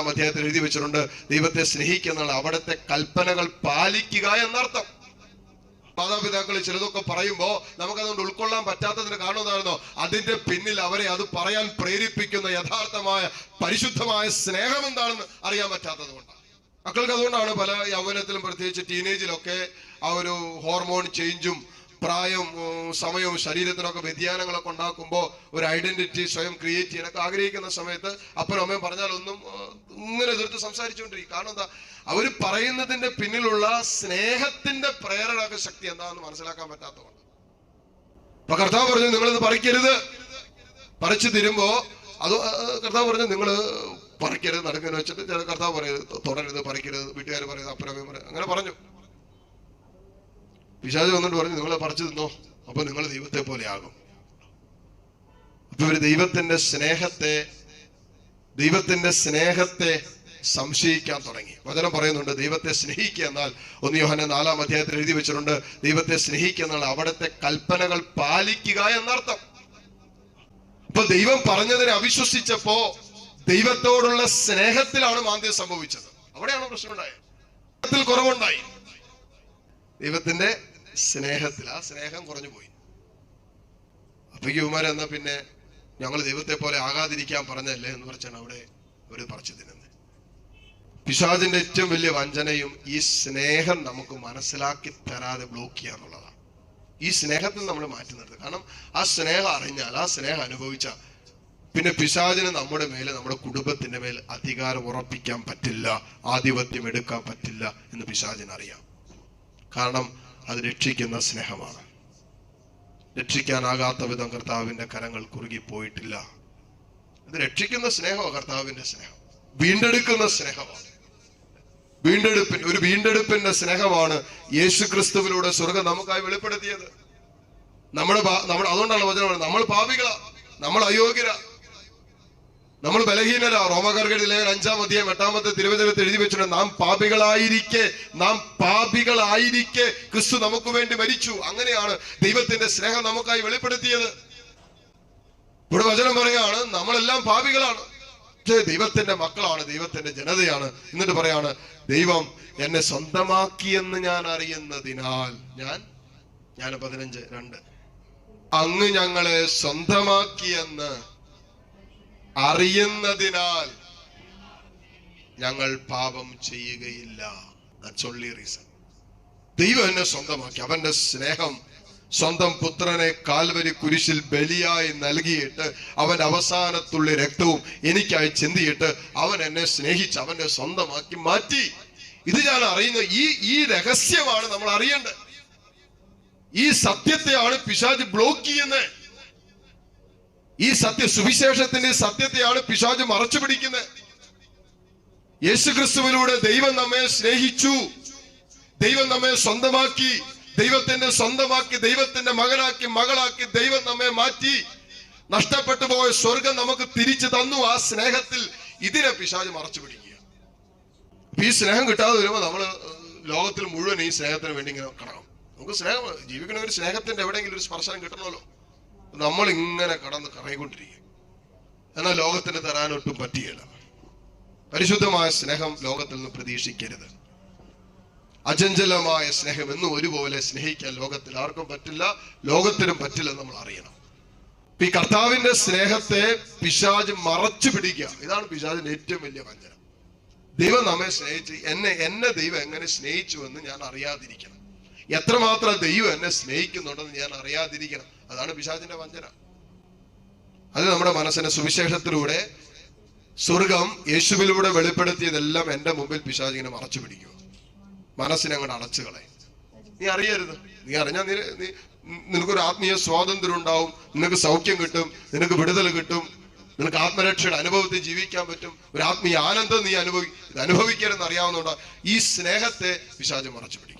നാലാം അധ്യായത്തിൽ എഴുതി വെച്ചിട്ടുണ്ട് ദൈവത്തെ സ്നേഹിക്കുന്ന അവിടുത്തെ കൽപ്പനകൾ പാലിക്കുക എന്നർത്ഥം. മാതാപിതാക്കൾ ചിലതൊക്കെ പറയുമ്പോൾ നമുക്കതുകൊണ്ട് ഉൾക്കൊള്ളാൻ പറ്റാത്തതിന് കാരണം എന്താണെന്നോ അതിന്റെ പിന്നിൽ അവരെ അത് പറയാൻ പ്രേരിപ്പിക്കുന്ന യഥാർത്ഥമായ പരിശുദ്ധമായ സ്നേഹം എന്താണെന്ന് അറിയാൻ പറ്റാത്തത് കൊണ്ടാണ്. മക്കൾക്ക് അതുകൊണ്ടാണ് പല യൗവനത്തിലും പ്രത്യേകിച്ച് ടീനേജിലൊക്കെ ആ ഒരു ഹോർമോൺ ചേഞ്ചും പ്രായം സമയവും ശരീരത്തിനൊക്കെ വ്യതിയാനങ്ങളൊക്കെ ഉണ്ടാക്കുമ്പോൾ ഒരു ഐഡന്റിറ്റി സ്വയം ക്രിയേറ്റ് ചെയ്യാനൊക്കെ ആഗ്രഹിക്കുന്ന സമയത്ത് അപ്പനും അമ്മയും പറഞ്ഞാലൊന്നും ഇങ്ങനെ എതിർത്ത് സംസാരിച്ചുകൊണ്ടിരിക്കും. കാരണം എന്താ? അവർ പറയുന്നതിന്റെ പിന്നിലുള്ള സ്നേഹത്തിന്റെ പ്രേരണക ശക്തി എന്താണെന്ന് മനസ്സിലാക്കാൻ പറ്റാത്തതുകൊണ്ട്. അപ്പൊ കർത്താവ് പറഞ്ഞു നിങ്ങളിത് പറിക്കരുത്. പറിച്ചു തരുമ്പോ അത് കർത്താവ് പറഞ്ഞു നിങ്ങൾ പറിക്കരുത് നടുങ്ങനെ വെച്ചിട്ട് കർത്താവ് പറയരുത് തുടരരുത് പറിക്കരുത് വീട്ടുകാർ പറയരുത് അപ്പനമ്മയും പറയുന്നത് അങ്ങനെ പറഞ്ഞു. പിശാജ് വന്നിട്ട് പറഞ്ഞു നിങ്ങൾ പറിച്ചു തിന്നോ അപ്പൊ നിങ്ങൾ ദൈവത്തെ പോലെ ആകും. അപ്പൊ ഇവർ ദൈവത്തിന്റെ സ്നേഹത്തെ ദൈവത്തിന്റെ സ്നേഹത്തെ സംശയിക്കാൻ തുടങ്ങി. വചനം പറയുന്നുണ്ട് ദൈവത്തെ സ്നേഹിക്കുക എന്നാൽ ഒന്ന് യോഹന നാലാം അധ്യായത്തിൽ എഴുതി വെച്ചിട്ടുണ്ട് ദൈവത്തെ സ്നേഹിക്കുക എന്നാൽ അവിടുത്തെ കൽപ്പനകൾ പാലിക്കുക എന്നർത്ഥം. അപ്പൊ ദൈവം പറഞ്ഞതിനെ അവിശ്വസിച്ചപ്പോ ദൈവത്തോടുള്ള സ്നേഹത്തിലാണ് മാന്ദ്യം സംഭവിച്ചത്. അവിടെയാണ് പ്രശ്നമുണ്ടായത് സ്നേഹത്തിൽ കുറവുണ്ടായി. ദൈവത്തിന്റെ സ്നേഹത്തിൽ ആ സ്നേഹം കുറഞ്ഞു പോയി. അപ്പൊ യുവമാരെ എന്നാ പിന്നെ ഞങ്ങൾ ദൈവത്തെ പോലെ ആകാതിരിക്കാൻ പറഞ്ഞല്ലേ എന്ന് പറഞ്ഞാണ് അവിടെ ഒരു പറിച്ചു തിന്നുന്നത്. പിശാചിന്റെ ഏറ്റവും വലിയ വഞ്ചനയും ഈ സ്നേഹം നമുക്ക് മനസ്സിലാക്കി തരാതെ ബ്ലോക്ക് ചെയ്യാന്നുള്ളതാണ് ഈ സ്നേഹത്തിൽ നമ്മൾ മാറ്റി നിർത്തുക. കാരണം ആ സ്നേഹം അറിഞ്ഞാൽ ആ സ്നേഹം അനുഭവിച്ച പിന്നെ പിശാചിന് നമ്മുടെ മേലെ നമ്മുടെ കുടുംബത്തിന്റെ മേൽ അധികാരം ഉറപ്പിക്കാൻ പറ്റില്ല ആധിപത്യം എടുക്കാൻ പറ്റില്ല എന്ന് പിശാചിന് അറിയാം. കാരണം അത് രക്ഷിക്കുന്ന സ്നേഹമാണ്. രക്ഷിക്കാനാകാത്ത വിധം കർത്താവിന്റെ കരങ്ങൾ കുറുകി പോയിട്ടില്ല അത് രക്ഷിക്കുന്ന സ്നേഹമാണ് കർത്താവിന്റെ സ്നേഹം. വീണ്ടെടുക്കുന്ന സ്നേഹമാണ്. വീണ്ടെടുപ്പിൻ ഒരു വീണ്ടെടുപ്പിന്റെ സ്നേഹമാണ് യേശു ക്രിസ്തുവിലൂടെ സ്വർഗം നമുക്കായി വെളിപ്പെടുത്തിയത്. നമ്മുടെ അതുകൊണ്ടാണ് വചനം നമ്മൾ പാപികളാ. നമ്മൾ അയോഗ്യരാ. നമ്മൾ ബലഹീനരാ. റോമകർഗയുടെ ലേഖനം അഞ്ചാം അധ്യായം എട്ടാമത്തെ തിരുവനന്തപുരത്ത് എഴുതി വെച്ചിട്ടുണ്ട് നാം പാപികളായിരിക്കെ നാം പാപികളായിരിക്കെ ക്രിസ്തു നമുക്ക് വേണ്ടി മരിച്ചു. അങ്ങനെയാണ് ദൈവത്തിന്റെ സ്നേഹം നമുക്കായി വെളിപ്പെടുത്തിയത്. ഇവിടെ വചനം പറയാണ് നമ്മളെല്ലാം പാപികളാണ്. ദൈവത്തിന്റെ മക്കളാണ് ദൈവത്തിന്റെ ജനതയാണ്. എന്നിട്ട് പറയാണ് ദൈവം എന്നെ സ്വന്തമാക്കിയെന്ന് ഞാൻ അറിയുന്നതിനാൽ ഞാൻ ഞാൻ പതിനഞ്ച് രണ്ട്. അങ്ങ് ഞങ്ങളെ സ്വന്തമാക്കിയെന്ന് അറിയുന്നതിനാൽ ഞങ്ങൾ പാപം ചെയ്യുകയില്ല. റീസൺ. ദൈവം എന്നെ സ്വന്തമാക്കി. അവന്റെ സ്നേഹം സ്വന്തം പുത്രനെ കാൽവരി കുരിശിൽ ബലിയായി നൽകിയിട്ട് അവൻ അവസാനത്തുള്ള രക്തവും എനിക്കായി ചിന്തിയിട്ട് അവൻ എന്നെ സ്നേഹിച്ച് അവന്റെ സ്വന്തമാക്കി മാറ്റി. ഇത് ഞാൻ അറിയുന്ന ഈ ഈ രഹസ്യമാണ് നമ്മൾ അറിയേണ്ടത്. ഈ സത്യത്തെയാണ് പിശാജ് ബ്ലോക്ക് ചെയ്യുന്നത്. ഈ സത്യ സുവിശേഷത്തിന്റെ സത്യത്തെയാണ് പിശാജ് മറച്ചു പിടിക്കുന്നത്. യേശുക്രിസ്തുവിലൂടെ ദൈവം നമ്മെ സ്നേഹിച്ചു. ദൈവം നമ്മെ സ്വന്തമാക്കി. ദൈവത്തിന്റെ സ്വന്തമാക്കി ദൈവത്തിന്റെ മകനാക്കി മകളാക്കി ദൈവം നമ്മെ മാറ്റി. നഷ്ടപ്പെട്ടു പോയ സ്വർഗം നമുക്ക് തിരിച്ചു തന്നു ആ സ്നേഹത്തിൽ ഇതിനെ പിശാജ് മറച്ചു പിടിക്കുക. ഈ സ്നേഹം കിട്ടാതെ വരുമ്പോൾ നമ്മൾ ലോകത്തിൽ മുഴുവൻ ഈ സ്നേഹത്തിന് വേണ്ടി ഇങ്ങനെ കടക്കണം. നമുക്ക് സ്നേഹം ജീവിക്കണ ഒരു സ്നേഹത്തിന്റെ എവിടെയെങ്കിലും ഒരു സ്പർശനം കിട്ടണമല്ലോ. നമ്മൾ ഇങ്ങനെ കടന്ന് കറങ്ങിക്കൊണ്ടിരിക്കും എന്നാൽ ലോകത്തിന് തരാനൊട്ടും പറ്റിയില്ല പരിശുദ്ധമായ സ്നേഹം ലോകത്തിൽ നിന്ന് പ്രതീക്ഷിക്കരുത്. അചഞ്ചലമായ സ്നേഹം എന്നും ഒരുപോലെ സ്നേഹിക്കാൻ ലോകത്തിൽ ആർക്കും പറ്റില്ല ലോകത്തിനും പറ്റില്ല നമ്മൾ അറിയണം. ഈ കർത്താവിന്റെ സ്നേഹത്തെ പിശാജ് മറച്ചു പിടിക്കുക. ഇതാണ് പിശാജിന്റെ ഏറ്റവും വലിയ വഞ്ചന. ദൈവം നമ്മെ സ്നേഹിച്ച് എന്നെ എന്നെ ദൈവം എങ്ങനെ സ്നേഹിച്ചു എന്ന് ഞാൻ അറിയാതിരിക്കണം. എത്രമാത്രം ദൈവം എന്നെ സ്നേഹിക്കുന്നുണ്ടെന്ന് ഞാൻ അറിയാതിരിക്കണം. അതാണ് പിശാചിന്റെ വഞ്ചന. അത് നമ്മുടെ മനസ്സിന്റെ സുവിശേഷത്തിലൂടെ സ്വർഗം യേശുവിലൂടെ വെളിപ്പെടുത്തിയതെല്ലാം എന്റെ മുമ്പിൽ പിശാച് ഇങ്ങനെ മറച്ചു പിടിക്കുക മനസ്സിനെ അങ്ങോട്ട് അടച്ചു കളയും. നീ അറിയരുത്. നീ അറിഞ്ഞാൽ നീ നിനക്കൊരു ആത്മീയ സ്വാതന്ത്ര്യം ഉണ്ടാവും. നിനക്ക് സൗഖ്യം കിട്ടും. നിനക്ക് വിടുതൽ കിട്ടും. നിനക്ക് ആത്മരക്ഷയുടെ അനുഭവത്തിൽ ജീവിക്കാൻ പറ്റും. ഒരു ആത്മീയ ആനന്ദം നീ അനുഭവി ഇത് അനുഭവിക്കരുതെന്ന് അറിയാവുന്നതുകൊണ്ട് ഈ സ്നേഹത്തെ പിശാച് മറച്ചു പിടിക്കും.